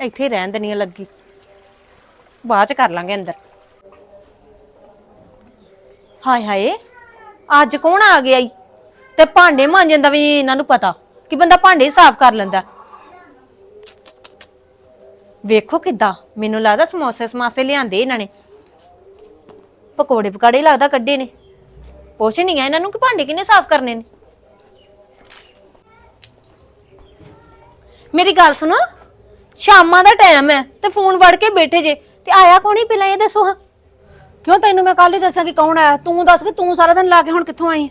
ਇੱਥੇ ਹੀ ਰਹਿਣ ਦੇਣੀ ਆ ਲੱਗੀ। ਬਾਅਦ ਚ ਕਰ ਲਾਂਗੇ ਅੰਦਰ। ਹਾਏ ਹਾਏ, ਅੱਜ ਕੌਣ ਆ ਗਿਆ ਈ? ਤੇ ਭਾਂਡੇ ਮਾਂਜਣ ਦਾ ਵੀ ਇਹਨਾਂ ਨੂੰ ਪਤਾ ਕਿ ਬੰਦਾ ਭਾਂਡੇ ਹੀ ਸਾਫ਼ ਕਰ ਲੈਂਦਾ। ਵੇਖੋ ਕਿੱਦਾਂ, ਮੈਨੂੰ ਲੱਗਦਾ ਸਮੋਸੇ ਸਮਾਸੇ ਲਿਆਂਦੇ ਇਹਨਾਂ ਨੇ। ਪਕੌੜੇ ਪਕਾੜੇ ਲੱਗਦਾ ਕੱਢੇ ਨੇ। ਪੁੱਛ ਨਹੀਂ ਆ ਇਹਨਾਂ ਨੂੰ ਕਿ ਭਾਂਡੇ ਕਿੰਨੇ ਸਾਫ਼ ਕਰਨੇ ਨੇ। ਮੇਰੀ ਗੱਲ ਸੁਣੋ ਸ਼ਾਮਾਂ ਦਾ ਟਾਈਮ ਹੈ ਤੇ ਫੋਨ ਵੜ ਕੇ ਬੈਠੇ ਜੇ। ਤੇ ਆਇਆ ਕੌਣ ਪਹਿਲਾਂ ਇਹ ਦੱਸੋ ਹਾਂ। ਕਿਉਂ ਤੈਨੂੰ ਮੈਂ ਕੱਲ ਹੀ ਦੱਸਾਂ ਕਿ ਕੌਣ ਆਇਆ? ਤੂੰ ਦੱਸ ਕਿ ਤੂੰ ਸਾਰਾ ਦਿਨ ਲਾ ਕੇ ਹੁਣ ਕਿੱਥੋਂ ਆਈ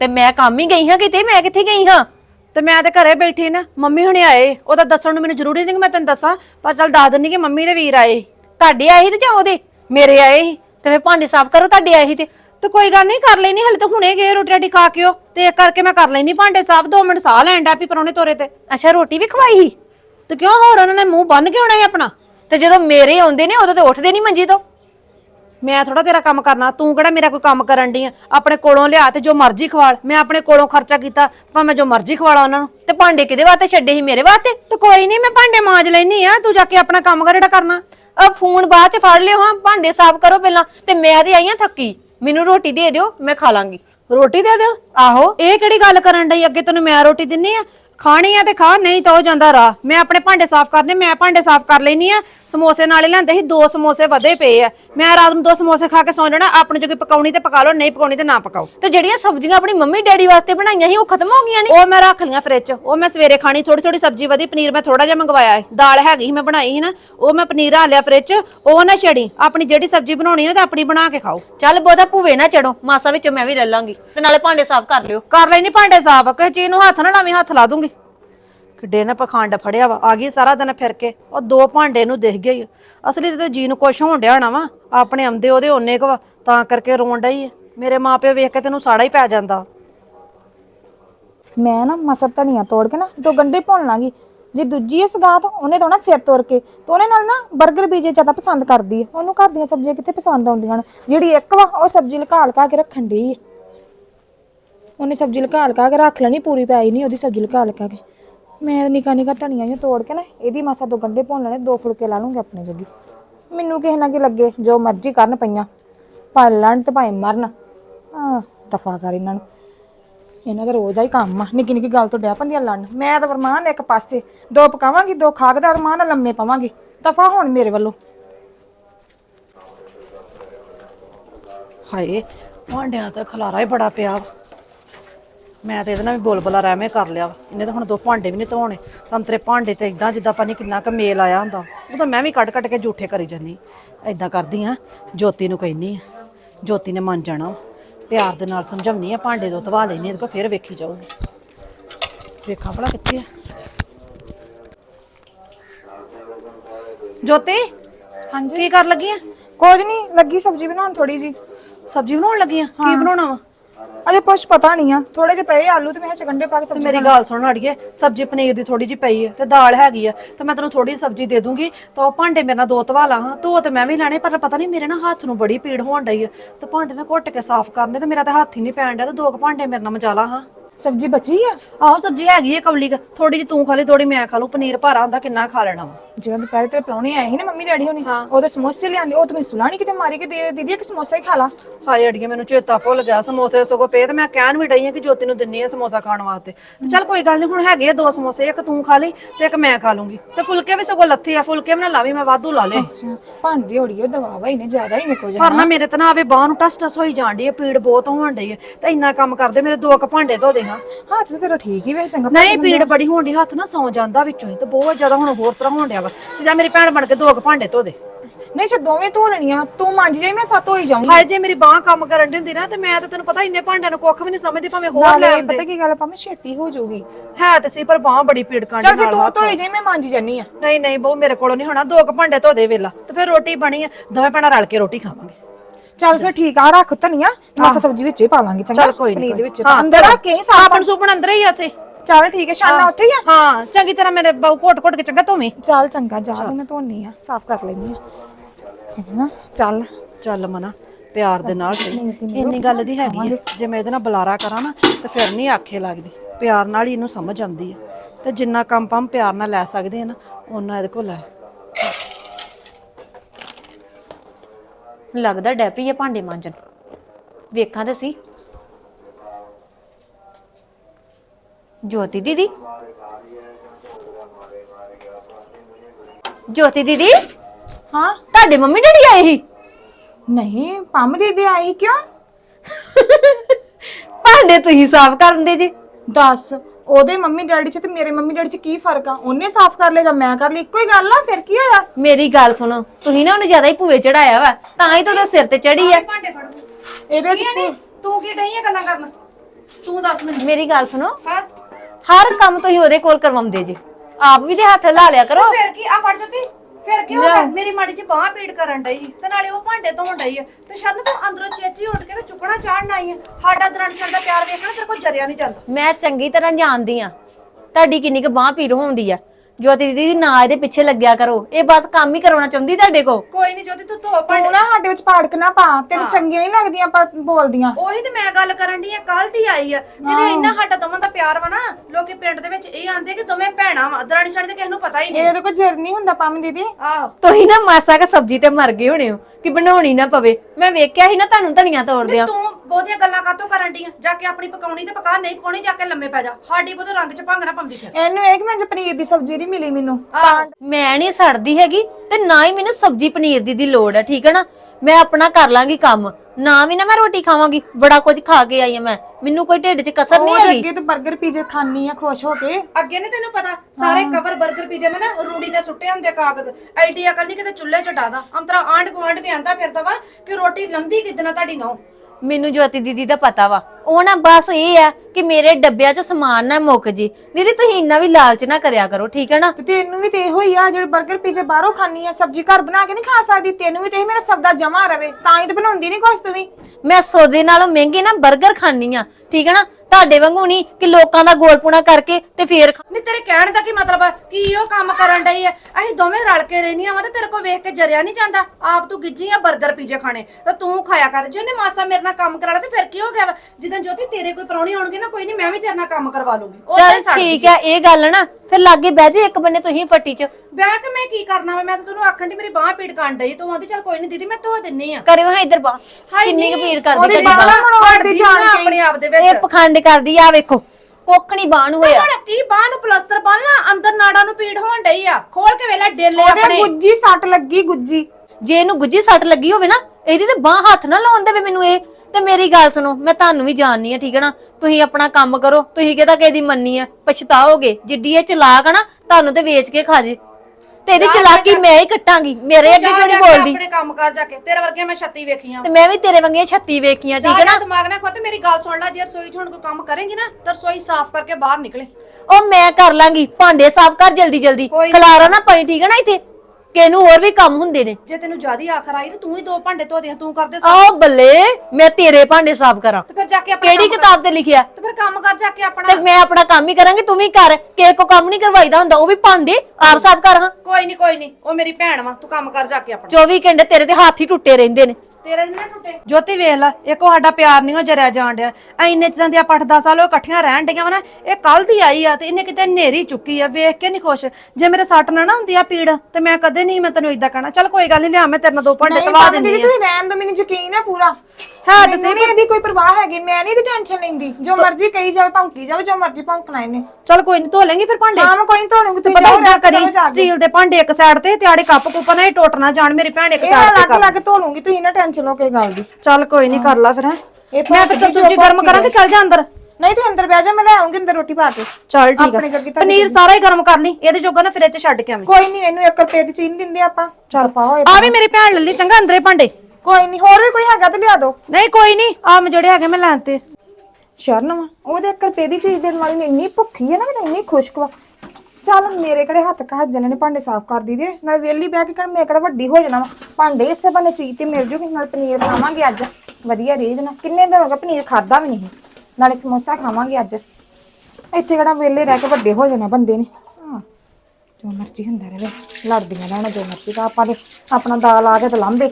ਤੇ ਮੈਂ ਕੰਮ ਹੀ ਗਈ ਹਾਂ ਕਿਤੇ ਮੈਂ ਕਿੱਥੇ ਗਈ ਹਾਂ? ਤੇ ਮੈਂ ਤੇ ਘਰੇ ਬੈਠੀ ਨਾ ਮੰਮੀ ਹੁਣੇ ਆਏ। ਉਹਦਾ ਦੱਸਣ ਨੂੰ ਮੈਨੂੰ ਜ਼ਰੂਰੀ ਨਹੀਂ ਕਿ ਮੈਂ ਤੈਨੂੰ ਦੱਸਾਂ ਪਰ ਚੱਲ ਦੱਸ ਦਿੰਨੀ ਕਿ ਮੰਮੀ ਦੇ ਵੀਰ ਆਏ। ਤੁਹਾਡੇ ਆਏ ਸੀ ਤੇ ਜਾਂ ਉਹਦੇ? ਮੇਰੇ ਆਏ ਸੀ। ਤੇ ਫਿਰ ਭਾਂਡੇ ਸਾਫ਼ ਕਰੋ ਤੁਹਾਡੇ ਆਏ ਸੀ ਤੇ। ਤੇ ਕੋਈ ਗੱਲ ਨਹੀਂ ਕਰ ਲੈਣੀ ਹਲੇ ਤਾਂ ਹੁਣੇ ਗਏ ਰੋਟੀ ਰਾਟੀ ਖਾ ਕੇ ਉਹ। ਤੇ ਇਹ ਕਰਕੇ ਮੈਂ ਕਰ ਲੈਣੀ ਭਾਂਡੇ ਸਾਫ਼ 2 ਮਿੰਟ ਸਾਹ ਲੈਣ ਡਿਆ ਵੀ ਪਰੌਣੇ ਤੋਰੇ ਤੇ। ਅੱਛਾ ਰੋਟੀ ਵੀ ਖਵਾਈ ਸੀ? ਤੇ ਕਿਉਂ ਹੋਰ ਉਹਨਾਂ ਨੇ ਮੂੰਹ ਬੰਨ ਕੇ ਆਉਣਾ ਸੀ ਆਪਣਾ? ਤੇ ਜਦੋਂ ਮੇਰੇ ਆਉਂਦੇ ਨੇ ਉਦੋਂ ਤੇ ਉੱਠਦੇ ਨਹੀਂ ਮੰਜੀ ਤੋਂ। ਮੈਂ ਥੋੜਾ ਤੇਰਾ ਕੰਮ ਕਰਨਾ ਤੂੰ ਕਿਹੜਾ ਮੇਰਾ ਕੋਈ ਕੰਮ ਕਰਨ ਡਈ ਆ? ਆਪਣੇ ਕੋਲੋਂ ਲਿਆ ਤੇ ਜੋ ਮਰਜ਼ੀ ਖਵਾਲ। ਮੈਂ ਆਪਣੇ ਕੋਲੋਂ ਖਰਚਾ ਕੀਤਾ ਭਾਵੇਂ ਜੋ ਮਰਜ਼ੀ ਖਵਾਲਾ ਉਹਨਾਂ ਨੂੰ। ਤੇ ਭਾਂਡੇ ਕਿਹਦੇ ਵਾਸਤੇ ਛੱਡੇ ਸੀ ਮੇਰੇ ਵਾਸਤੇ? ਤੇ ਕੋਈ ਨਹੀਂ ਮੈਂ ਭਾਂਡੇ ਮਾਂਜ ਲੈਣੀ ਆ। ਤੂੰ ਜਾ ਕੇ ਆਪਣਾ ਕੰਮ ਕਰ ਜਿਹੜਾ ਕਰਨਾ। ਆ ਫੋਨ ਬਾਅਦ ਚ ਫੜ ਲਿਓ ਹਾਂ। ਭਾਂਡੇ ਸਾਫ਼ ਕਰੋ ਪਹਿਲਾਂ। ਤੇ ਮੈਂ ਤੇ ਆਈ ਹਾਂ ਥੱਕੀ। ਮੈਨੂੰ ਰੋਟੀ ਦੇ ਦਿਓ ਮੈਂ ਖਾ ਲਾਂਗੀ। ਰੋਟੀ ਦੇ ਦਿਓ? ਆਹੋ। ਇਹ ਕਿਹੜੀ ਗੱਲ ਕਰਨ ਡਈ? ਅੱਗੇ ਤੈਨੂੰ ਮੈਂ ਰੋਟੀ ਦਿੰਨੀ ਆ? ਖਾਣੀ ਆ ਤੇ ਖਾ, ਨਹੀਂ ਤਾਂ ਉਹ ਜਾਂਦਾ ਰਾਹ। ਮੈਂ ਆਪਣੇ ਭਾਂਡੇ ਸਾਫ਼ ਕਰਨੇ, ਮੈਂ ਭਾਂਡੇ ਸਾਫ਼ ਕਰ ਲੈਣੀ ਆ ਸਮੋਸੇ ਨਾਲੇ ਲੈਂਦੇ ਸੀ ਦੋ ਸਮੋਸੇ ਵਧੇ ਪਏ ਆ। ਮੈਂ ਰਾਤ ਨੂੰ ਦੋ ਸਮੋਸੇ ਖਾ ਕੇ ਸੌਂ ਜਾਣਾ ਆਪਣੇ ਜੋ ਕੋਈ ਪਕਾਉਣੀ ਤੇ ਪਕਾ ਲਓ ਨਹੀਂ ਪਕਾਉਣੀ ਤੇ ਨਾ ਪਕਾਓ। ਤੇ ਜਿਹੜੀਆਂ ਸਬਜ਼ੀਆਂ ਆਪਣੀ ਮੰਮੀ ਡੈਡੀ ਵਾਸਤੇ ਬਣਾਈਆਂ ਸੀ ਉਹ ਖਤਮ ਹੋ ਗਈਆਂ ਨੇ? ਉਹ ਮੈਂ ਰੱਖ ਲਈਆਂ ਫ੍ਰਿਜ 'ਚ। ਉਹ ਮੈਂ ਸਵੇਰੇ ਖਾਣੀ ਥੋੜੀ ਥੋੜੀ ਸਬਜ਼ੀ ਵਧੀ ਪਨੀਰ ਮੈਂ ਥੋੜਾ ਜਿਹਾ ਮੰਗਵਾਇਆ ਸੀ। ਦਾਲ ਹੈਗੀ ਸੀ ਮੈਂ ਬਣਾਈ ਸੀ ਨਾ ਉਹ ਮੈਂ ਪਨੀਰ ਆ ਲਿਆ ਫ੍ਰਿਜ 'ਚ ਉਹ ਨਾ ਛੜੀ। ਆਪਣੀ ਜਿਹੜੀ ਸਬਜ਼ੀ ਬਣਾਉਣੀ ਨਾ ਤੇ ਆਪਣੀ ਬਣਾ ਕੇ ਖਾਓ। ਚੱਲ ਬਹੁਤਾ ਭੂਵੇ ਨਾ ਚੜੋ ਮਾਸਾ ਵਿੱਚ ਮੈਂ ਵੀ ਲੈ ਲਾਂਗੀ। ਤੇ ਨਾਲੇ ਭਾਂਡੇ ਸਾਫ਼ ਕਰ ਲਿਓ। ਕਰ ਲੈਣੀ ਭਾਂਡੇ ਸਾਫ਼। ਕਿਸੇ ਚੀਜ਼ ਨੂੰ ਹੱਥ ਨਾ ਲਾਵੀਂ ਹੱਥ ਲਾ ਦੂੰਗੀ। ਕਿੱਡੇ ਨੇ ਪਖੰਡ ਫੜਿਆ ਵਾ, ਆ ਗਈ ਸਾਰਾ ਦਿਨ ਫਿਰ ਕੇ, ਉਹ ਦੋ ਭਾਂਡੇ ਨੂੰ ਦਿਖ ਗਈ ਅਸਲੀ ਤੇ ਜੀ ਨੂੰ ਕੁਛ ਹੋਣ ਡਿਆ ਹੋਣਾ ਵਾ, ਆਪਣੇ ਆਉਂਦੇ ਉਹਦੇ ਓਨੇ ਕੁ ਵਾ, ਤਾਂ ਕਰਕੇ ਰੋਣ ਡਈ ਹੈ ਮੇਰੇ ਮਾਪਿਓ ਵੇਖ ਕੇ ਤੈਨੂੰ ਸਾੜਾ ਹੀ ਪੈ ਜਾਂਦਾ। ਮੈਂ ਨਾ ਮਸਰ ਧਨੀਆ ਤੋੜ ਕੇ ਨਾ ਦੋ ਗੰਡੇ ਭੁੰਨ ਲਾਂਗੀ। ਜੇ ਦੂਜੀ ਹੈ ਸਗਾਤ ਉਹਨੇ ਤਾਂ ਨਾ ਫਿਰ ਤੋੜ ਕੇ, ਤੇ ਉਹਨੇ ਨਾਲ ਨਾ 버ਗਰ ਬੀਜੇ ਜ਼ਿਆਦਾ ਪਸੰਦ ਕਰਦੀ ਹੈ ਉਹਨੂੰ ਘਰ ਦੀਆਂ ਸਬਜ਼ੀਆਂ ਕਿੱਥੇ ਪਸੰਦ ਆਉਂਦੀਆਂ ਨੇ ਜਿਹੜੀ ਇੱਕ ਵਾ, ਉਹ ਸਬਜ਼ੀ ਲਕਾ ਲਕਾ ਕੇ ਰੱਖਣ ਡਈ ਹੈ ਉਹਨੇ ਸਬਜ਼ੀ ਲਕਾ ਲਕਾ ਕੇ ਰੱਖ ਲੈਣੀ, ਪੂਰੀ ਪਈ ਨਹੀਂ ਉਹਦੀ ਸਬਜ਼ੀ ਲਕਾ ਲਕਾ ਕੇ। ਮੈਂ ਨਿਕਾ ਨਿੱਕਾ ਧਨੀਆ ਜਿਹਾ ਤੋੜ ਕੇ ਨਾ, ਇਹਦੀ ਮਾਸਾ ਦੋ ਗੰਢੇ ਭੁੰਨ ਲੈਣੇ, ਦੋ ਫੁਲਕੇ ਲਾ ਲੂੰਗੀ ਆਪਣੇ ਜੋਗੀ। ਮੈਨੂੰ ਕਿਸੇ ਨਾਲ ਕੀ ਲੱਗੇ, ਜੋ ਮਰਜ਼ੀ ਕਰਨ ਪਈਆਂ। ਭਾਵੇਂ ਲੜਨ ਤੇ ਭਾਵੇਂ ਮਰਨ। ਆ ਦਫਾ ਕਰ ਇਹਨਾਂ ਨੂੰ। ਇਹਨਾਂ ਦਾ ਰੋਜ਼ ਦਾ ਹੀ ਕੰਮ ਆ। ਨਿੱਕੀ ਨਿੱਕੀ ਗੱਲ ਤੋਂ ਡੈ ਪੰਦੀਆਂ ਲੜਨ। ਮੈਂ ਤਾਂ ਵਰਮਾਨ ਇੱਕ ਪਾਸੇ। ਦੋ ਪਕਾਵਾਂਗੀ, ਦੋ ਖਾ ਕੇ ਤਾਂ ਅਰਮਾਨ ਲੰਮੇ ਪਾਵਾਂਗੀ। ਦਫਾ ਹੁਣ ਮੇਰੇ ਵੱਲੋਂ। ਹਾਏ, ਭਾਂਡਿਆਂ ਤੇ ਖਲਾਰਾ ਹੀ ਬੜਾ ਪਿਆ ਵਾ। ਮੈਂ ਤੇ ਇਹਦੇ ਨਾਲ ਵੀ ਬੋਲਬਲਾ ਰਹਿਵੇਂ ਕਰ ਲਿਆ। ਇਹਨੇ ਤਾਂ ਹੁਣ ਦੋ ਭਾਂਡੇ ਵੀ ਨਹੀਂ ਧੋਣੇ। ਤੰਤਰੇ ਭਾਂਡੇ ਤੇ ਇਦਾਂ ਜਿੱਦਾਂ ਪਾਣੀ ਕਿੰਨਾ ਕੁ ਮੇਲ ਆਇਆ ਹੁੰਦਾ। ਉਹ ਤਾਂ ਮੈਂ ਵੀ ਕੱਢ ਕੱਢ ਕੇ ਝੂਠੇ ਕਰੀ ਜਾਨੀ ਇਦਾਂ ਕਰਦੀ ਆ ਜੋਤੀ ਨੂੰ ਕਹਿਨੀ ਆ ਜੋਤੀ ਨੇ ਮੰਨ ਜਾਣਾ। ਪਿਆਰ ਦੇ ਨਾਲ ਸਮਝਾਉਣੀ ਆ ਭਾਂਡੇ ਤੋਂ ਧਵਾ ਲੈਣੀ ਇਹਦੇ ਕੋਲ ਫਿਰ ਵੇਖੀ ਜਾਊਗੀ। ਵੇਖਾਂ ਭਲਾ ਕਿੱਥੇ ਆ। ਜੋਤੀ ਹਾਂਜੀ। ਕੀ ਕਰ ਲੱਗੀ ਆ? ਕੁਝ ਨਹੀਂ ਲੱਗੀ ਸਬਜ਼ੀ ਬਣਾਉਣ ਥੋੜੀ ਜੀ ਸਬਜ਼ੀ ਬਣਾਉਣ ਲੱਗੀ ਆ? ਕੀ ਬਣਾਉਣਾ ਵਾ? ਅਜੇ ਕੁਛ ਪਤਾ ਨਹੀਂ ਆ ਥੋੜੇ ਜਿਹੇ ਪਏ ਆਲੂ ਤੇ ਮੈਂ ਚਗੰਡੇ ਪਾ ਕੇ ਤੇ ਸਬਜ਼ੀ ਮੇਰੀ ਗੱਲ ਸੁਣ ਅੜੀਏ ਸਬਜ਼ੀ ਪਨੀਰ ਦੀ ਥੋੜੀ ਜਿਹੀ ਪਈ ਹੈ ਤੇ ਦਾਲ ਹੈਗੀ ਆ ਤੇ ਮੈਂ ਤੈਨੂੰ ਥੋੜੀ ਸਬਜ਼ੀ ਦੇ ਦੂੰਗੀ ਤਾਂ ਉਹ ਭਾਂਡੇ ਮੇਰੇ ਨਾਲ ਦੋ ਧਵਾ ਲਾ ਹਾਂ ਧੋ ਤੇ ਮੈਂ ਵੀ ਲੈਣੇ ਪਰ ਪਤਾ ਨਹੀਂ ਮੇਰੇ ਨਾਲ ਹੱਥ ਨੂੰ ਬੜੀ ਪੀੜ ਹੋਣ ਡਈ ਆ ਤੇ ਭਾਂਡੇ ਨਾਲ ਘੁੱਟ ਕੇ ਸਾਫ਼ ਕਰਨੇ ਤੇ ਮੇਰਾ ਤਾਂ ਹੱਥ ਹੀ ਨਹੀਂ ਪੈਣ ਡਿਆ ਤੇ ਦੋ ਕੁ ਭਾਂਡੇ ਮੇਰੇ ਨਾਲ ਮਜਾ ਲਾ ਹਾਂ। ਸਬਜ਼ੀ ਬਚੀ ਆ? ਆਹੋ ਸਬਜ਼ੀ ਹੈਗੀ ਹੈ ਕੌਲੀ ਥੋੜੀ ਜਿਹੀ ਤੂੰ ਖਾ ਲਈ ਥੋੜੀ ਮੈਂ ਖਾ ਲੂੰ ਪਨੀਰ ਭਾਰਾ ਹੁੰਦਾ ਕਿੰਨਾ ਖਾ ਲੈਣਾ ਵਾ। ਜਦੋਂ ਦੁਪਹਿਰ ਤੇ ਪਲਾਉਣੇ ਆਏ ਸੀ ਨਾ ਮੰਮੀ ਡੈਡੀ ਹੋਣੀ ਉਹਦੇ ਸਮੋਸੇ ਲਿਆਂਦੇ ਉਹ ਤੁਸੀਂ ਸੁਲਾਣੀ ਕਿਤੇ ਮਾਰੀ ਕੇ ਦੇ ਦੀਦੀ ਕਿ ਸਮੋਸਾ ਹੀ ਖਾ ਲਾ। ਹਾਏ ਅੜੀਏ ਮੈਨੂੰ ਚੇਤਾ ਭੁੱਲ ਗਿਆ ਸਮੋਸੇ ਸਗੋਂ ਪਏ ਤੇ ਮੈਂ ਕਹਿਣ ਵੀ ਡਈ ਆ ਕਿ ਜੋਤੀ ਨੂੰ ਦਿੰਨੀ ਆ ਸਮੋਸਾ ਖਾਣ ਵਾਸਤੇ। ਤੇ ਚੱਲ ਕੋਈ ਗੱਲ ਨਹੀਂ ਹੁਣ ਹੈਗੇ ਆ ਦੋ ਸਮੋਸੇ ਇੱਕ ਤੂੰ ਖਾ ਲਈ ਤੇ ਇੱਕ ਮੈਂ ਖਾ ਲੂੰਗੀ। ਤੇ ਫੁਲਕੇ ਵੀ ਸਗੋਂ ਲੱਥੇ ਆ ਫੁਲਕੇ ਵੀ ਨਾ ਲਾਵੀ ਮੈਂ ਵਾਧੂ ਲਾ ਲੇ ਅੱਛਾ ਭਾਂਡੀ ਹੋੜੀ ਉਹ ਦਵਾ ਵਾ ਇਹਨੇ ਜ਼ਿਆਦਾ ਹੀ ਨਿਕੋ ਪਰ ਨਾ ਮੇਰੇ ਤਾਂ ਨਾ ਆਵੇ ਬਾਹ ਨੂੰ ਟਸ ਟਸ ਹੋਈ ਜਾਣ ਡਈ ਆ ਪੀੜ ਬਹੁਤ ਹੋਣ ਡਈ ਆ। ਤੇ ਇੰਨਾ ਕੰਮ ਕਰਦੇ ਮੇਰੇ ਦੋ ਕ ਭਾਂਡੇ ਧੋ ਦੇ ਹਾਂ। ਹੱਥ ਤੇ ਤੇਰਾ ਠੀਕ ਹੀ ਵੇ ਚੰਗਾ ਨਹੀਂ ਪੀੜ ਬੜੀ ਹੋਣ ਡਈ ਹੱਥ ਨਾ ਸੌ ਜਾਂਦਾ ਵਿੱਚੋਂ ਹੀ ਤੇ ਬਹੁਤ ਜ਼ਿਆਦਾ ਹੁਣ ਹੋਰ ਤਰ੍ਹਾਂ ਹੋਣ ਡਿਆ ਵਾ। ਤੇ ਜਾਂ ਮੇਰੀ ਭੈਣ ਬਣ ਕੇ ਦੋ ਕ ਭਾਂਡੇ ਧੋ ਦੇ। ਨਹੀਂ ਛੇ ਦੋਵੇਂ ਧੋ ਲੈਣੀਆਂ। ਤੂੰ ਮੰਜ ਜਾਈ ਮੈਂ ਸੱਤ ਹੋਈ ਜਾਊਂਗੀ। ਹਾਏ ਜੇ ਮੇਰੀ ਬਾਹ ਕੰਮ ਕਰਨ ਦੀ ਹੁੰਦੀ ਨਾ ਤੇ ਮੈਂ ਤਾਂ ਤੈਨੂੰ ਪਤਾ ਇੰਨੇ ਭਾਂਡਿਆਂ ਨੂੰ ਕੁੱਖ ਵੀ ਨਹੀਂ ਸਮਝਦੀ ਭਾਵੇਂ ਹੋਰ ਲੈ ਆਉਂਦੇ। ਪਤਾ ਕੀ ਗੱਲ ਮੈਂ ਛੇਤੀ ਹੋ ਜਾਊਗੀ। ਹੈ ਤੇ ਸੀ ਪਰ ਬਾਹ ਬੜੀ ਪੀੜ ਕਾਂਡੀ ਚੱਲ ਫਿਰ ਤੂੰ ਧੋਈ ਜਾਈ ਮੈਂ ਮੰਜ ਜਾਨੀ ਆ। ਨਹੀਂ ਨਹੀਂ ਬਹੁ ਮੇਰੇ ਕੋਲੋਂ ਨਹੀਂ ਹੋਣਾ। ਦੋ ਕ ਭਾਂਡੇ ਧੋ ਦੇ ਵੇਲਾ ਤੇ ਫਿਰ ਰੋਟੀ ਬਣੀ ਆ। ਦੋਵੇਂ ਭੈਣਾਂ ਰਲ ਕੇ ਰੋਟੀ ਖਾਵਾਂਗੇ। ਚੱਲ ਫਿਰ ਠੀਕ ਆ ਰੱਖ ਧਨੀਆ ਮਾਸਾ ਸਬਜ਼ੀ ਵਿੱਚ ਹੀ ਪਾ ਲਾਂਗੇ ਚੰਗਾ? ਚੱਲ ਕੋਈ ਪਨੀਰ ਦੇ ਨਹੀਂ ਵਿੱਚ ਅੰਦਰ ਰੱਖ ਕੇ ਸਾਬਣ ਸੁਪਣ ਅੰਦਰ ਹੀ ਆ ਉੱਥੇ ਚੱਲ ਠੀਕ ਹੈ। ਸ਼ਾਨਾ ਉੱਥੇ ਹੀ ਆ। ਹਾਂ ਚੰਗੀ ਤਰ੍ਹਾਂ ਮੇਰੇ ਬਾਉ ਘੋਟ ਘੋਟ ਕੇ ਚੰਗਾ ਧੋਵੇਂ। ਚੱਲ ਚੰਗਾ ਜਾ ਤੇ ਮੈਂ ਧੋਨੀ ਆ ਸਾਫ਼ ਕਰ ਲੈਣੀ ਆ। ਚੱਲ। ਚੱਲ ਮਨਾ ਪਿਆਰ ਦੇ ਨਾਲ ਸਹੀ ਇੰਨੀ ਗੱਲ ਦੀ ਹੈਗੀ ਆ। ਜੇ ਮੈਂ ਇਹਦੇ ਨਾਲ ਬੁਲਾਰਾ ਕਰਾਂ ਨਾ ਤੇ ਫਿਰ ਨਹੀਂ ਆਖੇ ਲੱਗਦੀ। ਪਿਆਰ ਨਾਲ ਹੀ ਇਹਨੂੰ ਸਮਝ ਆਉਂਦੀ ਆ। ਤੇ ਜਿੰਨਾ ਕੰਮ ਪੰਮ ਪਿਆਰ ਨਾਲ ਲੈ ਸਕਦੇ ਆ ਉਹਨਾਂ ਇਹਦੇ ਕੋਲ ਲੈ। ਲੱਗਦਾ ਡੈਪੀ ਹੈ ਭਾਂਡੇ ਮਾਂਜਣ। ਵੇਖਾਂ ਤੇ ਸੀ ਜੋਤੀ ਦੀਦੀ? ਜੋਤੀ ਦੀਦੀ? ਹਾਂ ਤੁਹਾਡੇ ਮੰਮੀ ਡੈਡੀ ਆਏ ਸੀ? ਨਹੀਂ ਪੰਮ ਦੀਦੀ ਆਈ ਕਿਉਂ? ਭਾਂਡੇ ਤੁਸੀਂ ਸਾਫ਼ ਕਰਨ ਦੇ ਜੀ। ਦੱਸ ਉਹਦੇ ਮੰਮੀ ਡੈਡੀ ਚ ਤੇ ਮੇਰੇ ਮੰਮੀ ਡੈਡੀ ਚ ਕੀ ਫ਼ਰਕ ਆ? ਉਹਨੇ ਸਾਫ਼ ਕਰ ਲੇਗਾ ਮੈਂ ਕਰ ਲਈ? ਇੱਕੋ ਹੀ ਗੱਲ ਆ ਫਿਰ ਕੀ ਹੋਇਆ? ਮੇਰੀ ਗੱਲ ਸੁਣੋ ਤੁਸੀਂ ਨਾ ਉਹਨੂੰ ਜ਼ਿਆਦਾ ਹੀ ਭੂਏ ਚੜਾਇਆ ਵਾ ਤਾਂ ਹੀ ਤਾਂ ਉਹਦੇ ਸਿਰ ਤੇ ਚੜੀ ਆ। ਭਾਂਡੇ ਫੜ। ਇਹਦੇ ਚ ਤੂੰ ਕੀ ਡਈ ਆ ਗੱਲਾਂ ਕਰਨ? ਤੂੰ ਦੱਸ ਮੈਨੂੰ। ਮੇਰੀ ਗੱਲ ਸੁਣੋ ਹਾਂ। ਹਰ ਕੰਮ ਤੁਸੀਂ ਉਹਦੇ ਕੋਲ ਕਰਵਾਉਂਦੇ ਜੀ। ਆਪ ਵੀ ਤੇ ਹੱਥ ਲਾ ਲਿਆ ਕਰੋ। ਫਿਰ ਕੀ ਆ ਫੜ ਦਿੱਤੀ? ਫਿਰ ਕੀ ਹੋ ਗਿਆ? ਮੇਰੀ ਮਾੜੀ ਜੀ ਬਾਹ ਪੀੜ ਕਰਨ ਡਈ। ਤੇ ਨਾਲੇ ਉਹ ਭਾਂਡੇ ਧੋਣ ਡਈ ਆ। ਤੇ ਸ਼ਰਨ ਤੂੰ ਅੰਦਰੋਂ ਚੇਚੀ ਉੱਠ ਕੇ ਤੇ ਚੁੱਕਣਾ ਚਾੜਨ ਆਈ ਆ। ਸਾਡਾ ਦਰਨ ਛੱਡ ਦਾ ਪਿਆਰ ਵੇਖਣਾ ਤੇਰੇ ਕੋਲ ਜਰਿਆ ਨਹੀਂ ਜਾਂਦਾ। ਮੈਂ ਚੰਗੀ ਤਰ੍ਹਾਂ ਜਾਣਦੀ ਆ। ਤੁਹਾਡੀ ਕਿੰਨੀ ਕੁ ਬਾਹ ਪੀੜ ਹੁੰਦੀ ਆ। ਜੋਤੀ ਦੀਦੀ ਨਾ ਇਹਦੇ ਪਿੱਛੇ ਲੱਗਿਆ ਕਰੋ। ਇਹ ਬਸ ਕੰਮ ਹੀ ਕਰਵਾਉਣਾ ਚਾਹੁੰਦੀ ਤੁਹਾਡੇ ਕੋ ਕੋਈ ਨਹੀਂ ਜੋਤੀ ਤੂੰ ਧੋ ਭਾਂਡੇ। ਤੂੰ ਨਾ ਸਾਡੇ ਵਿੱਚ ਪਾੜਕ ਨਾ ਪਾ ਤੈਨੂੰ ਚੰਗੀਆਂ ਨਹੀਂ ਲੱਗਦੀਆਂ ਆਪਾਂ ਬੋਲਦੀਆਂ। ਉਹੀ ਤੇ ਮੈਂ ਗੱਲ ਕਰਨ ਦੀ ਆ ਕੱਲ ਦੀ ਆਈ ਆ। ਕਿਤੇ ਇੰਨਾ ਸਾਡਾ ਦੋਵਾਂ ਦਾ ਪਿਆਰ ਵਾ ਨਾ ਲੋਕੀ ਪਿੰਡ ਦੇ ਵਿੱਚ ਇਹ ਆਂਦੇ ਕਿ ਦੋਵੇਂ ਭੈਣਾਂ ਵਾ ਦਰਾਣੀ ਛੱਡ ਦੇ ਕਿਸੇ ਨੂੰ ਪਤਾ ਹੀ ਨਹੀਂ ਇਹਦੇ ਕੋਲ ਜਰ ਨਹੀਂ ਹੁੰਦਾ ਪੰਮ ਦੀਦੀ। ਆਹੋ। ਤੁਸੀਂ ਨਾ ਮਾਸਾ ਕ ਸਬਜ਼ੀ ਤੇ ਮਰ ਗਏ ਹੋਣੇ ਹੋ। ਕਿ ਬਣਾਉਣੀ ਨਾ ਪਵੇ। ਮੈਂ ਵੇਖਿਆ ਸੀ ਨਾ ਤੁਹਾਨੂੰ ਧਨੀਆ ਤੋੜਦੇ ਆ ਤੂੰ ਬਹੁਤੀਆਂ ਗੱਲਾਂ ਕਾਤੋਂ ਕਰਨ ਦੀ ਆ? ਜਾ ਕੇ ਆਪਣੀ ਪਕਾਉਣੀ ਤੇ ਪਕਾ ਨਹੀਂ ਪਕਾਉਣੀ ਜਾ ਕੇ ਲੰਮੇ ਪੈ ਜਾ। ਸਾਡੀ ਬਹੁਤੇ ਰੰਗ ਚ ਭੰਗ ਨਾ ਪਾਉਂਦੀ ਫਿਰ। ਇਹਨੂੰ ਇਹ ਕਿ ਮੈਂ ਪਨੀਰ ਦੀ ਸਬਜ਼ੀ ਨਹੀਂ ਮਿਲੀ ਮੈਨੂੰ? ਮੈਂ ਨਹੀਂ ਸੜਦੀ ਹੈਗੀ ਤੇ ਨਾ ਹੀ ਮੈਨੂੰ ਸਬਜ਼ੀ ਪਨੀਰ ਦੀ ਦੀ ਲੋੜ ਹੈ ਠੀਕ ਹੈ ਨਾ? ਮੈਂ ਆਪਣਾ ਕਰ ਲਾਂਗੀ ਕੰਮ। ਨਾ ਵੀ ਨਾ ਮੈਂ ਰੋਟੀ ਖਾਵਾਂਗੀ ਬੜਾ ਕੁਝ ਖਾ ਕੇ ਆਈ ਆ ਮੈਂ। ਮੈਨੂੰ ਕੋਈ ਢਿੱਡ 'ਚ ਕਸਰ ਨਹੀਂ ਹੈਗੀ। ਅੱਗੇ ਤੇ 버ਗਰ ਪੀਜ਼ੇ ਖਾਣੀ ਆ ਖੁਸ਼ ਹੋ ਕੇ। ਅੱਗੇ ਨਹੀਂ ਤੈਨੂੰ ਪਤਾ ਸਾਰੇ ਕਵਰ 버ਗਰ ਪੀ ਜਾਂਦੇ ਨਾ ਰੂੜੀ ਤੇ ਸੁੱਟੇ ਹੁੰਦੇ ਕਾਗਜ਼। ਐਡੀ ਅਕਲ ਨਹੀਂ ਕਿਤੇ ਚੁੱਲ੍ਹੇ 'ਚ ਡਾਦਾ ਅੰਤਰਾ ਆਂਡ ਗੁਆਂਢ ਵੀ ਆਂਦਾ ਫਿਰਦਾ ਵਾ ਕਿ ਰੋਟੀ ਲੰਦੀ ਕਿਦਣਾ ਤੁਹਾਡੀ ਨੌ? ਮੈਨੂੰ ਜੋਤੀ ਦੀਦੀ ਦਾ ਪਤਾ ਵਾ। ਉਹ ਨਾ ਬਸ ਇਹ ਆ ਕਿ ਮੇਰੇ ਡੱਬਿਆਂ 'ਚ ਸਮਾਨ ਨਾ ਮੁੱਕ ਜੀ। ਦੀਦੀ ਤੁਸੀਂ ਇੰਨਾ ਵੀ ਲਾਲਚ ਨਾ ਕਰਿਆ ਕਰੋ ਠੀਕ ਹੈ ਨਾ? ਤੈਨੂੰ ਵੀ ਤੇ ਇਹੋ ਹੀ ਆ ਜਿਹੜੇ 버ਗਰ ਪੀਜ਼ਾ ਬਾਹਰੋਂ ਖਾਣੀ ਆ ਸਬਜ਼ੀ ਘਰ ਬਣਾ ਕੇ ਨਹੀਂ ਖਾ ਸਕਦੀ ਤੈਨੂੰ ਵੀ ਤੇ ਇਹ ਮੇਰਾ ਸਬਦਾ ਜਮਾ ਰਵੇ ਤਾਂ ਹੀ ਤੇ ਬਣਾਉਂਦੀ ਨਹੀਂ ਕੁਛ ਤੂੰ ਵੀ। ਮੈਂ ਸੋਦੇ ਨਾਲੋਂ ਮਹਿੰਗੇ ਨਾ 버ਗਰ ਖਾਣੀ ਆ ਠੀਕ ਹੈ ਨਾ? ਤੁਹਾਡੇ ਵਾਂਗੂ ਨਹੀਂ ਕਿ ਲੋਕਾਂ ਦਾ ਗੋਲਪੂਣਾ ਕਰਕੇ ਤੇ ਫੇਰ ਨਹੀਂ ਤੇਰੇ ਕਹਿਣ ਦਾ ਕੀ ਮਤਲਬ ਆ? ਕਿ ਉਹ ਕੰਮ ਕਰਨ ਡਈ ਆ? ਅਸੀਂ ਦੋਵੇਂ ਰਲ ਕੇ ਰਹਿਨੀਆਂ ਵਾ ਤੇ ਤੇਰੇ ਕੋ ਵੇਖ ਕੇ ਜਰਿਆ ਨਹੀਂ ਜਾਂਦਾ। ਆਪ ਤੂੰ ਗਿੱਜੀ ਆ 버ਗਰ ਪੀਜ਼ੇ ਖਾਣੇ ਤਾਂ ਤੂੰ ਖਾਇਆ ਕਰ। ਜੇ ਉਹਨੇ ਮਾਸਾ ਮੇਰੇ ਨਾਲ ਕੰਮ ਕਰਾਣਾ ਤੇ ਫਿਰ ਕੀ ਹੋ ਗਿਆ ਵਾ? ਜਿੱਦਾਂ ਜੋਤੀ ਤੇਰੇ ਕੋਈ ਪਰੌਣੇ ਆਉਣਗੇ ਨਾ ਕੋਈ ਨਹੀਂ ਮੈਂ ਵੀ ਤੇਰੇ ਨਾਲ ਕੰਮ ਕਰਵਾ ਲੂੰਗੀ। ਉਹ ਚੱਲ ਠੀਕ ਹੈ ਇਹ ਗੱਲ ਨਾ ਫਿਰ ਲਾਗੇ ਬਹਿ ਜਾਓ ਇੱਕ ਬੰਨੇ ਤੁਸੀਂ ਫੱਟੀ 'ਚ। ਬਹਿ ਕੇ ਮੈਂ ਕੀ ਕਰਨਾ ਵਾ? ਮੈਂ ਤਾਂ ਤੁਹਾਨੂੰ ਆਖਣ ਦੀ ਮੇਰੀ ਬਾਹ ਪੀੜ ਕਰਨ ਡਈ ਤੂੰ ਆਂਦੀ ਚੱਲ ਕੋਈ ਨਹੀਂ ਦੀਦੀ ਮੈਂ ਧੋ ਦਿੰਨੀ ਆ। ਕਰਿਓ ਹਾਂ ਇੱਧਰ ਬਾ ਕਿੰਨੀ ਕੁ ਪੀੜ ਕਰਦੀ ਉਹਦੀ ਕਦੀ ਬਾਹਾਂ ਬਾਂਹ। ਬਣਾਉਣ ਦੀ ਜਾਣ ਕੇ ਆਪਣੇ ਆਪ ਦੇ ਵਿੱਚ। ਇਹ ਪਖੰਡ ਕਰਦੀ ਆ ਵੇਖੋ ਕੋਖਣੀ ਬਾਣ ਹੋਇਆ। ਹੁਣ ਕੀ ਬਾਹ ਨੂੰ ਪਲਸਤਰ ਬੰਨਣਾ ਅੰਦਰ ਨਾੜਾਂ ਨੂੰ ਪੀੜ ਹੋਣ ਡਈ ਆ। ਖੋਲ ਕੇ ਵੇਲਾ ਡੇਲੇ ਉਹਦੇ ਆਪਣੇ। ਗੁੱਜੀ ਸੱਟ ਲੱਗੀ ਗੁੱਜੀ। ਜੇ ਇਹਨੂੰ ਗੁੱਜੀ ਸੱਟ ਲੱਗੀ ਹੋਵੇ ਨਾ ਇਹਦੀ ਤੇ ਬਾਹ ਹੱਥ ਨਾ ਲਾਉਣ ਦੇਵੇ ਮੈਨੂੰ ਇਹ। ਤੇ ਮੇਰੀ ਗੱਲ ਸੁਣੋ ਮੈਂ ਤੁਹਾਨੂੰ ਵੀ ਜਾਣਨੀ ਆ ਠੀਕ ਹੈ ਨਾ? ਤੁਸੀਂ ਆਪਣਾ ਕੰਮ ਕਰੋ ਤੁਸੀਂ ਕਿਹਦਾ ਕਿਸੇ ਦੀ ਮੰਨੀ ਆ? ਪਛਤਾਓਗੇ? ਜਿੱਡੀ ਇਹ ਚਲਾਕ ਆ ਨਾ ਤੁਹਾਨੂੰ ਤੇ ਵੇਚ ਕੇ ਖਾ ਜੇ। ਤੇ ਇਹਦੀ ਚਲਾਕੀ ਮੈਂ ਹੀ ਕੱਟਾਂਗੀ ਮੇਰੇ ਅੱਗੇ ਕਿਉਂ ਨਹੀਂ ਬੋਲਦੀ? ਆਪਣੇ ਕੰਮ ਕਰ ਜਾ ਕੇ ਤੇਰੇ ਵਰਗੇ ਮੈਂ ਛੱਤੀ ਵੇਖੀਆਂ। ਤੇ ਮੈਂ ਵੀ ਤੇਰੇ ਵਾਂਗੀਆਂ ਛੱਤੀ ਵੇਖੀਆਂ ਠੀਕ ਹੈ ਨਾ? ਦਿਮਾਗ ਨਾਲ ਖੁੱਤ ਮੇਰੀ ਗੱਲ ਸੁਣ ਲੈ ਜੇ ਰਸੋਈ 'ਚ ਹੁਣ ਕੋਈ ਕੰਮ ਕਰੇਂਗੀ ਨਾ ਤਾਂ ਰਸੋਈ ਸਾਫ਼ ਕਰਕੇ ਬਾਹਰ ਨਿਕਲੇ। ਉਹ ਮੈਂ ਕਰ ਲਾਂਗੀ ਭਾਂਡੇ ਸਾਫ਼ ਕਰ ਜਲਦੀ ਜਲਦੀ ਖਲਾਰਾ ਨਾ ਪਈ ਠੀਕ ਹੈ ਨਾ ਇੱਥੇ? ਕਿ ਇਹਨੂੰ ਹੋਰ ਵੀ ਕੰਮ ਹੁੰਦੇ ਨੇ? ਜੇ ਤੈਨੂੰ ਜਿਆਦੀ ਆਖਰ ਆਈ ਤੇ ਤੂੰ ਹੀ ਦੋ ਭਾਂਡੇ ਧੋ ਦੇ ਤੂੰ ਕਰਦੇ ਆਓ ਬੱਲੇ ਮੈਂ ਤੇਰੇ ਭਾਂਡੇ ਸਾਫ਼ ਕਰਾਂ। ਤੇ ਫਿਰ ਜਾ ਕੇ ਆਪਣਾ ਕਿਹੜੀ ਕੰਮ ਕਰ। ਕਿਤਾਬ ਤੇ ਲਿਖਿਆ? ਤੇ ਫਿਰ ਕੰਮ ਕਰ ਜਾ ਕੇ ਆਪਣਾ। ਤੇ ਮੈਂ ਆਪਣਾ ਕੰਮ ਹੀ ਕਰਾਂਗੀ ਤੂੰ ਵੀ ਕਰ। ਕਿਸੇ ਕੋ ਕੰਮ ਨਹੀਂ ਕਰਵਾਈਦਾ ਹੁੰਦਾ ਉਹ ਵੀ ਭਾਂਡੇ ਆਪ ਸਾਫ਼ ਕਰ ਹਾਂ। ਕੋਈ ਨਹੀਂ ਕੋਈ ਨਹੀਂ ਉਹ ਮੇਰੀ ਭੈਣ ਵਾ ਤੂੰ ਕੰਮ ਕਰ ਜਾ ਕੇ ਆਪਣਾ। 24 ਘੰਟੇ ਤੇਰੇ ਤੇ ਹੱਥ ਹੀ ਟੁੱਟੇ ਰਹਿੰਦੇ ਨੇ। ਤੇਰੇ ਨਾ ਟੁੱਟੇ। ਜੋਤੀ ਵੇਖ ਲੈ ਇੱਕ ਸਾਡਾ ਪਿਆਰ ਨਹੀਂ ਹੋ ਜਰਿਆ ਜਾਣ ਡਿਆ। ਐ ਇੰਨੇ ਚਿਰਾਂ ਦੀ ਆਪਾਂ 8-10 ਸਾਲ ਉਹ ਇਕੱਠੀਆਂ ਰਹਿਣ ਡੀਆਂ ਵਾ ਨਾ ਇਹ ਕੱਲ ਦੀ ਆਈ ਆ ਤੇ ਇਹਨੇ ਕਿਤੇ ਨੇਰੀ ਚੁੱਕੀ ਆ ਵੇਖ ਕੇ ਨਹੀਂ ਖੁਸ਼। ਜੇ ਮੇਰੇ ਸੱਟ ਨਾ ਨਾ ਹੁੰਦੀ ਆ ਪੀੜ ਤੇ ਮੈਂ ਕਦੇ ਨਹੀਂ ਮੈਂ ਤੈਨੂੰ ਇਦਾਂ ਕਹਿਣਾ। ਚੱਲ ਕੋਈ ਗੱਲ ਨਹੀਂ ਲਿਆ ਮੈਂ ਤੇਰੇ ਨਾਲ ਦੋ ਭਾਂਡੇ ਤਵਾ ਦਿੰਦੀ ਆ। ਤੁਸੀਂ ਰਹਿਣ ਦੋ ਮੈਨੂੰ ਯਕੀਨ ਹੈ ਪੂਰਾ। ਹੈ ਤੇ ਨਹੀਂ ਇਹਦੀ ਕੋਈ ਪਰਵਾਹ ਹੈਗੀ ਮੈਂ ਨਹੀਂ ਇਹਦੀ ਟੈਨਸ਼ਨ ਲੈਂਦੀ। ਜੋ ਮਰਜ਼ੀ ਕਹੀ ਜਾਵੇ ਭੌਂਕੀ ਜਾਵੇ ਜੋ ਮਰਜ਼ੀ ਭੌਂਕਣਾ ਇਹਨੇ। ਚੱਲ ਕੋਈ ਨਹੀਂ ਧੋ ਲੇਂਗੀ ਫਿਰ ਭਾਂਡੇ। ਹਾਂ ਮੈਂ ਕੋਈ ਨਹੀਂ ਧੋ ਲੂੰਗੀ ਤੁਸੀਂ ਪਤਾ ਰੈਸਟ ਕਰੀ ਕੇ। ਸਟੀਲ ਦੇ ਭਾਂਡੇ ਇੱਕ ਸਾਈਡ ਤੇ ਤੇ ਆੜੇ ਕੱਪ ਕੁੱਪ ਨਾ ਇਹ ਟੁੱਟ ਨਾ ਜਾਣ ਮੇਰੀ ਭੈਣ ਇੱਕ ਇਹ ਸਾਈਡ ਤੇ ਲੱਗ ਕਰ। ਲੱਗ ਧੋ ਲੂੰਗੀ ਤੁਸੀਂ ਨਾ ਟੈਨਸ਼ਨ ਲਓ ਕਿਸੇ ਗੱਲ ਦੀ ਚੱਲ ਕੋਈ ਨਹੀਂ ਕਰ ਲਾ ਫਿਰ ਹੈਂ। ਇਹ ਮੈਂ ਭਾਂਡੇ ਸਬਜ਼ੀ ਗਰਮ ਭਾਂਡੇ ਕਰਾਂਗੇ ਚੱਲ ਜਾ ਅੰਦਰ। ਨਹੀਂ ਤੂੰ ਅੰਦਰ ਬਹਿ ਜਾ ਮੈਂ ਲੈ ਆਉਂਗੀ ਅੰਦਰ ਰੋਟੀ ਪਾ ਕੇ। ਚੱਲ ਠੀਕ ਆਪਣੇ ਕਰਕੇ ਪਨੀਰ ਸਾਰਾ ਹੀ ਗਰਮ ਕਰ ਲਈ ਇਹਦੇ ਜੋਗਾ ਨਾ ਫ੍ਰਿਜ 'ਚ ਛੱਡ ਕੇ ਆਵੀਂ। ਕੋਈ ਨਹੀਂ ਇਹਨੂੰ 1 ਰੁਪਏ ਦੀ ਚੀਜ਼ ਨੀ ਦਿੰਦੇ ਆਪਾਂ। ਚੱਲ ਫਾਓ ਆ ਵੀ ਮੇਰੀ ਭੈਣ ਲੱਲੀ ਚੰਗਾ ਅੰਦਰੇ ਭਾਂਡੇ। ਕੋਈ ਨਹੀਂ ਹੋਰ ਵੀ ਕੋਈ ਹੈਗਾ ਤੇ ਲਿਆ ਦੋ। ਨਹੀਂ ਕੋਈ ਨਹੀਂ ਆ ਮੈਂ ਜਿਹੜੇ ਹੈਗੇ ਮੈਂ ਲੈਣ ਤੇ। ਸ਼ਰਨ ਵਾ ਉਹਦੇ 1 ਰੁਪਏ ਦੀ ਚੀਜ਼ ਦੇਣ ਵਾਲੀ ਨੇ ਇੰਨੀ ਭੁੱਖੀ ਹੈ ਨਾ ਮੈਨੂੰ ਇੰਨੀ ਖੁਸ਼ਕ ਵਾ। ਚੱਲ ਮੇਰੇ ਕਿਹੜੇ ਹੱਥ ਕਾ ਜਣੇ ਨੇ ਭਾਂਡੇ ਸਾਫ਼ ਕਰ ਦੀਦੇ ਨਾਲ ਵੇਲੀ ਬਹਿ ਕੇ ਕਰ ਮੈਂ ਕਿਹੜਾ ਵੱਡੀ ਹੋ ਜਾਣਾ ਵਾ। ਭਾਂਡੇ ਇਸੇ ਬੰਨੇ ਚੀਜ਼ ਤੇ ਮਿਲ ਜੂਗੀ, ਨਾਲ ਪਨੀਰ ਖਾਵਾਂਗੇ ਅੱਜ। ਵਧੀਆ ਰੀਝ ਨਾਲ ਕਿੰਨੇ ਦਿਨ ਹੋ ਗਏ ਪਨੀਰ ਖਾਦਾ ਵੀ ਨਹੀਂ। ਨਾਲੇ ਸਮੋਸਾ ਖਾਵਾਂਗੇ ਅੱਜ। ਇੱਥੇ ਕਿਹੜਾ ਵੇਲੇ ਰਹਿ ਕੇ ਵੱਡੇ ਹੋ ਜਾਣਾ ਬੰਦੇ ਨੇ। ਹਾਂ, ਜੋ ਮਰਜ਼ੀ ਹੁੰਦਾ ਰਹੇ। ਲੜਦੀਆਂ ਰਹਿਣਾ ਜੋ ਮਰਜ਼ੀ ਦਾ ਆਪਾਂ ਦੇ ਆਪਣਾ ਦਾਲ ਆ ਕੇ ਤੇ ਲਾਂਬੇ